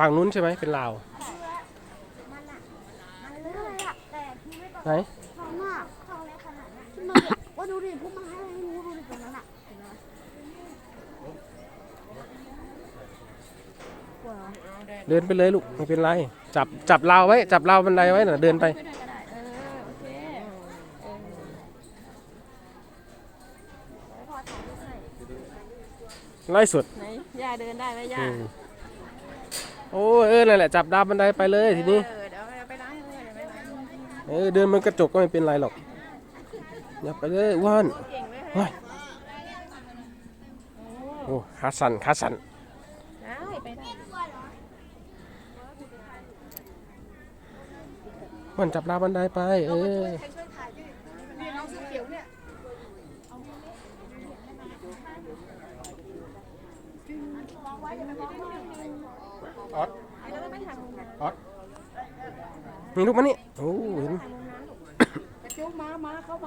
ฝั่งนู้นใช่ไหมเป็นลาวมันอะมันเลื่อยอะแต่ที่ไม่ต้องไหนเขาหน้าเขาในขนาดนั้นที่มันแบบว่าดูดิพวกมันให้ให้รู้ดูดิตรงนั้นอะเห็นไหมกลัวเหรอเดินไปเลยลูกไม่เป็นไร จับจับราวไว้ จับราวบันไดไว้น่ะเดินไป ช่วยด้วยก็ได้เออโอเคเออพอถ่ายรูปให้ไล่สุดไหนย่าเดินได้ไหมย่าอืม โอ้ยเออนั่นแหละจับราวบันไดไปเลยทีนี้ เออเดี๋ยวเอาไปล้างให้เลยเดี๋ยวไปล้างเออเดินบนกระจกก็ไม่เป็นไรหรอก อย่าไปเลยอ้วนเก่งไหมเฮ้ยโอ้ขาสั่นขาสั่นได้ไปได้มันจับราวบันไดไป เออเนี่ยน้องสีเขียวเนี่ย ออดออดนี่ลูกมานี่ โอ้เห็น